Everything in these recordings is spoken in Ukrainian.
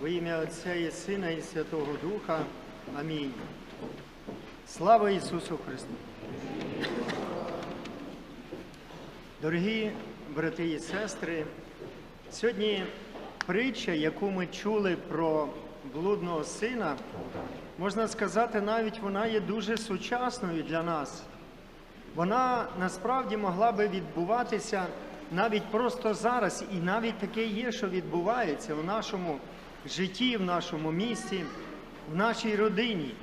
Во ім'я Отця і Сина і Святого Духа. Амінь. Слава Ісусу Христу! Дорогі брати і сестри, сьогодні притча, яку ми чули про блудного сина, можна сказати, навіть вона є дуже сучасною для нас. Вона насправді могла би відбуватися навіть просто зараз, і навіть таке є, що відбувається в нашому житті, в нашому місті, в нашій родині.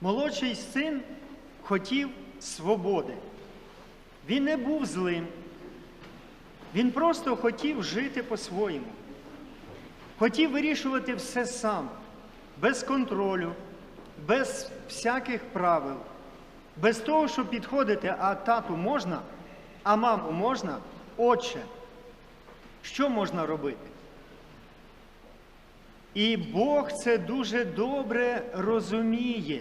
Молодший син хотів свободи. Він не був злим. Він просто хотів жити по-своєму. Хотів вирішувати все сам, без контролю, без всяких правил, без того, щоб підходити, а тату можна, а маму можна, отче. Що можна робити? І Бог це дуже добре розуміє.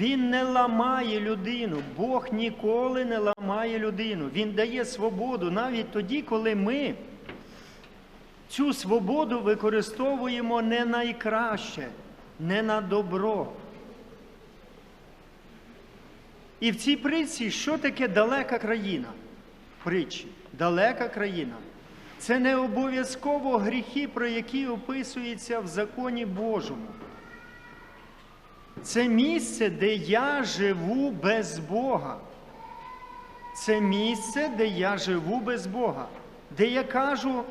Він не ламає людину. Бог ніколи не ламає людину. Він дає свободу навіть тоді, коли ми цю свободу використовуємо не найкраще, не на добро. І в цій притчі, що таке далека країна? Притчі. Далека країна. Це не обов'язково гріхи, про які описуються в законі Божому. Це місце, де я живу без Бога. Це місце, де я живу без Бога, де я кажу,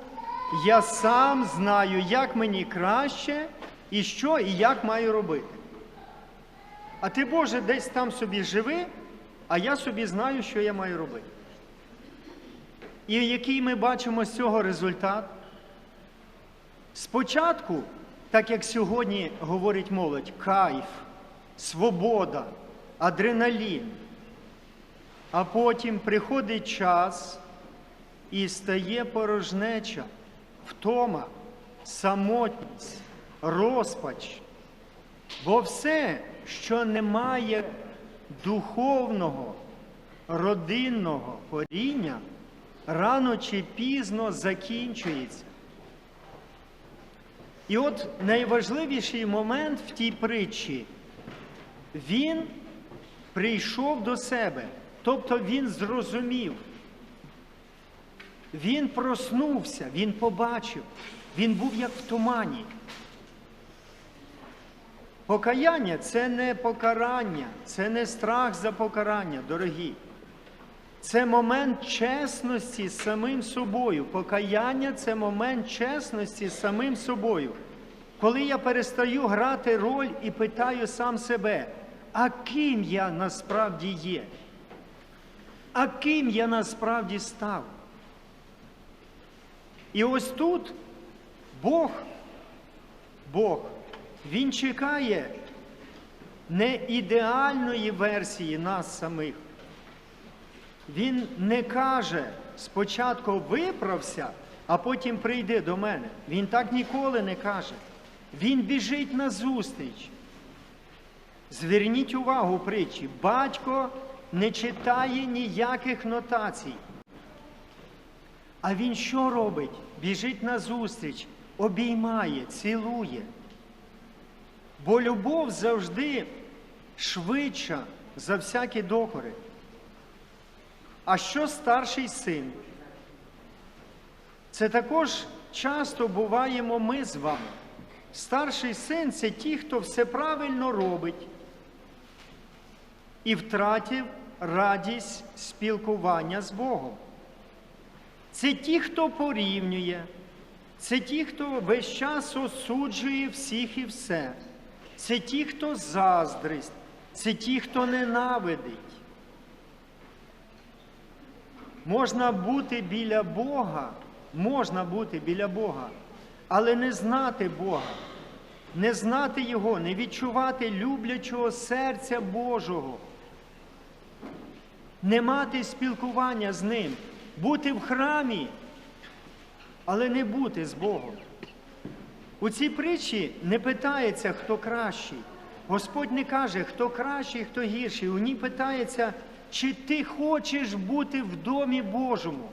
я сам знаю, як мені краще і що і як маю робити. А ти, Боже, десь там собі живи, а я собі знаю, що я маю робити. І який ми бачимо з цього результат? Спочатку, так як сьогодні говорить молодь, кайф, свобода, адреналін. А потім приходить час і стає порожнеча, втома, самотність, розпач. Бо все, що не має духовного, родинного коріння, рано чи пізно закінчується. І от найважливіший момент в тій притчі, він прийшов до себе, тобто він зрозумів, він проснувся, він побачив, він був як в тумані. Покаяння це не покарання, це не страх за покарання, дорогі. Це момент чесності з самим собою. Покаяння це момент чесності з самим собою. Коли я перестаю грати роль і питаю сам себе, а ким я насправді є? А ким я насправді став? І ось тут Бог, Бог, Він чекає не ідеальної версії нас самих. Він не каже спочатку виправся, а потім прийди до мене. Він так ніколи не каже. Він біжить на зустріч. Зверніть увагу притчі, батько не читає ніяких нотацій. А він що робить? Біжить на зустріч, обіймає, цілує. Бо любов завжди швидша за всякі докори. А що старший син? Це також часто буваємо ми з вами. Старший син це ті, хто все правильно робить і втратив радість спілкування з Богом. Це ті, хто порівнює, це ті, хто весь час осуджує всіх і все. Це ті, хто заздрить, це ті, хто ненавидить. Можна бути біля Бога, можна бути біля Бога, але не знати Бога, не знати Його, не відчувати люблячого серця Божого, не мати спілкування з Ним, бути в храмі, але не бути з Богом. У цій притчі не питається, хто кращий. Господь не каже, хто кращий, хто гірший. У ній питається, чи ти хочеш бути в домі Божому.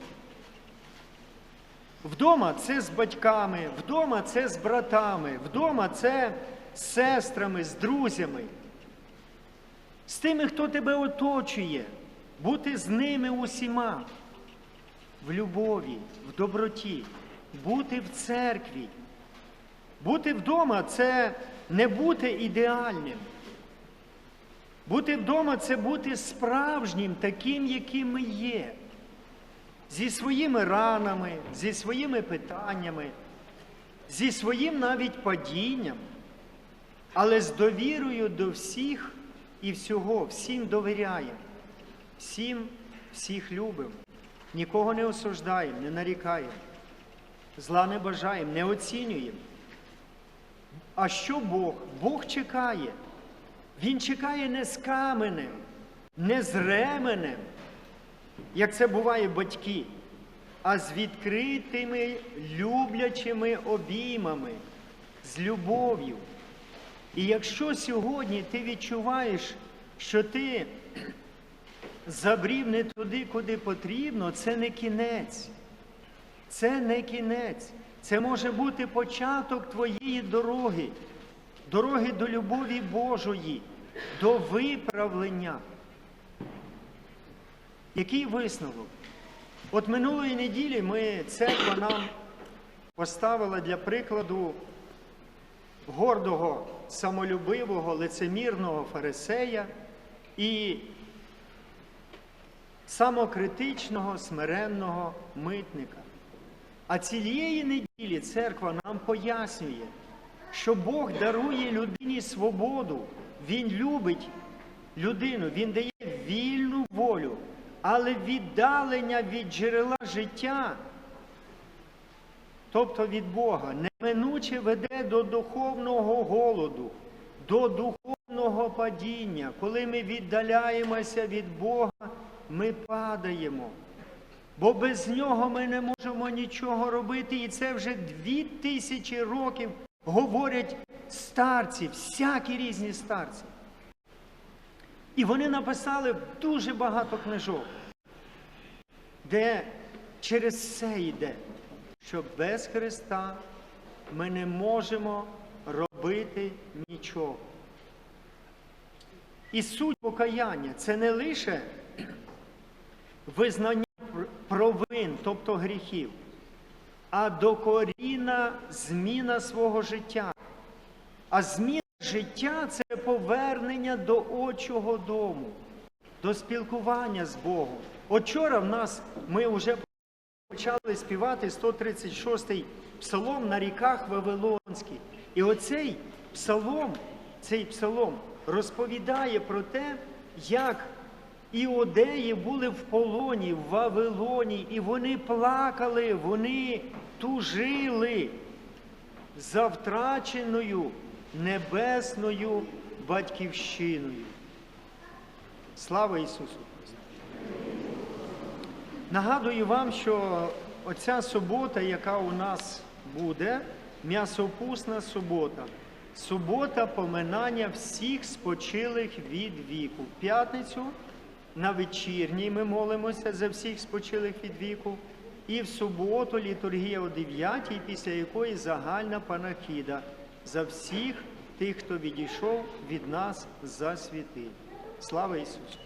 Вдома це з батьками, вдома це з братами, вдома це з сестрами, з друзями, з тими, хто тебе оточує, бути з ними усіма в любові, в доброті, бути в церкві. Бути вдома це не бути ідеальним. Бути вдома це бути справжнім, таким, яким ми є, зі своїми ранами, зі своїми питаннями, зі своїм навіть падінням, але з довірою до всіх і всього, всім довіряємо, всім всіх любимо, нікого не осуждаємо, не нарікаємо, зла не бажаємо, не оцінюємо. А що Бог? Бог чекає. Він чекає не з каменем, не з ременем, як це буває батьки, а з відкритими, люблячими обіймами, з любов'ю. І якщо сьогодні ти відчуваєш, що ти забрів не туди, куди потрібно, це не кінець. Це не кінець. Це може бути початок твоєї дороги, дороги до любові Божої, до виправлення. Який висновок? От минулої неділі ми, церква нам поставила для прикладу гордого, самолюбивого, лицемірного фарисея і самокритичного, смиренного митника. А цієї неділі церква нам пояснює, що Бог дарує людині свободу, Він любить людину, Він дає вільну волю, але віддалення від джерела життя, тобто від Бога, неминуче веде до духовного голоду, до духовного падіння. Коли ми віддаляємося від Бога, ми падаємо. Бо без нього ми не можемо нічого робити, і це вже дві тисячі років говорять старці, всякі різні старці. І вони написали дуже багато книжок, де через це йде, що без Христа ми не можемо робити нічого. І суть покаяння це не лише визнання провин, тобто гріхів, а докорінна зміна свого життя. А зміна життя це повернення до Отчого дому, до спілкування з Богом. От вчора в нас ми вже почали співати 136-й псалом на ріках Вавилонських. І оцей псалом, цей псалом розповідає про те, як Іудеї були в полоні, в Вавилоні, і вони плакали, вони тужили за втраченою небесною батьківщиною. Слава Ісусу! Нагадую вам, що оця субота, яка у нас буде, м'ясопусна субота, субота поминання всіх спочилих від віку. В п'ятницю на вечірній ми молимося за всіх спочилих від віку. І в суботу літургія о 9, після якої загальна панахіда за всіх тих, хто відійшов від нас за світи. Слава Ісусу!